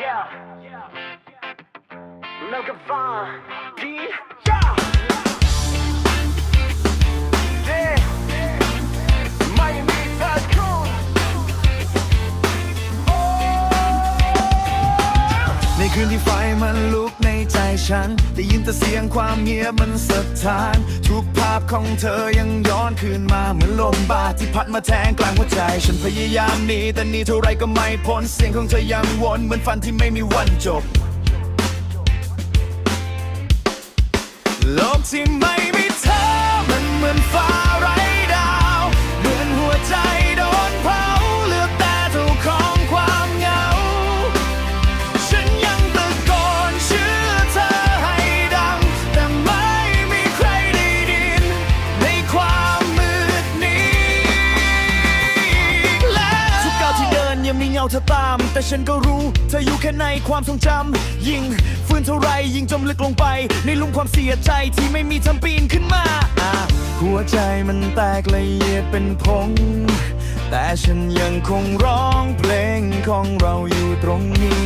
ในคืนที่ไฟมันลุกในใจฉัน ได้ยินแต่เสียงความเงียบมันสะท้านทุกาพของเธอยังย้อนคืนมาเหมือนลมบาดที่พัดมาแทงกลางหัวใจ ฉันพยายามหนีแต่หนีเท่าไรก็ไม่พ้นเสียงของเธอยังวนเหมือนฝันที่ไม่มีวันจบ โลกที่ไม่มีเธอมันเหมือนฝันาเธอตาม แต่ฉันก็รู้ เธออยู่แค่ในความทรงจำยิ่งฟื้นเท่าไรยิ่งจมลึกลงไป ในลุมความเสียใจที่ไม่มีทาปีนขึ้นมาอะหัวใจมันแตกละเอียดเป็นพงแต่ฉันยังคงร้องเพลงของเราอยู่ตรงนี้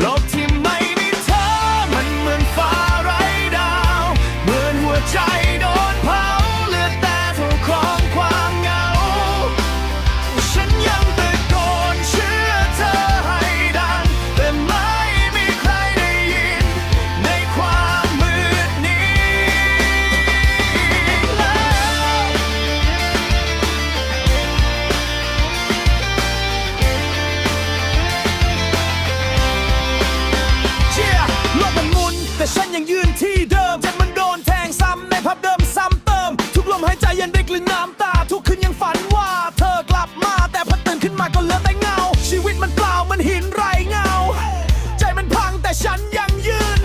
โลกที่ไม่มีเธอมันเหมือนฟ้าไร้ดาว เหมือนหัวใจ ใจยังได้กลิ่นน้ำตา ทุกคืนยังฝันว่าเธอกลับมา แต่พอตื่นขึ้นมาก็เหลือแต่เงา ชีวิตมันเปล่ามันหินไรเงา ใจมันพังแต่ฉันยังยืน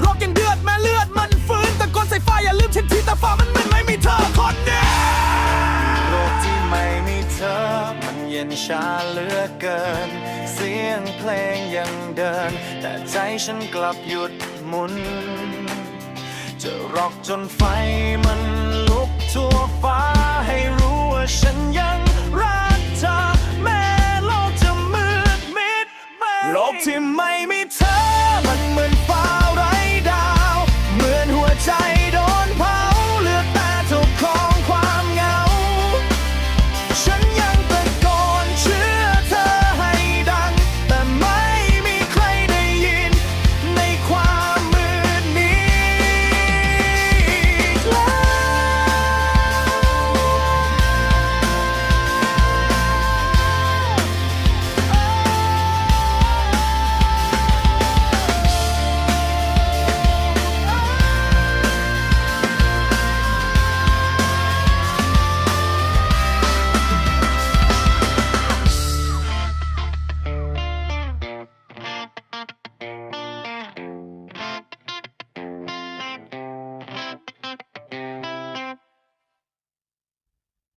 โรคยังเดือดแม้เลือดมันฟื้นแต่ก้นใส่ฟ้าอย่าลืมฉันทีแต่ฟ้ามันเหมือนไม่มีเธอคนเดียวโลกที่ไม่มีเธอ มันเย็นชาเหลือเกิน เสียงเพลงยังเดิน แต่ใจฉันกลับหยุดหมุน จะรอกจนไฟมัน ทั่วฟ้ารู้ว่าฉัน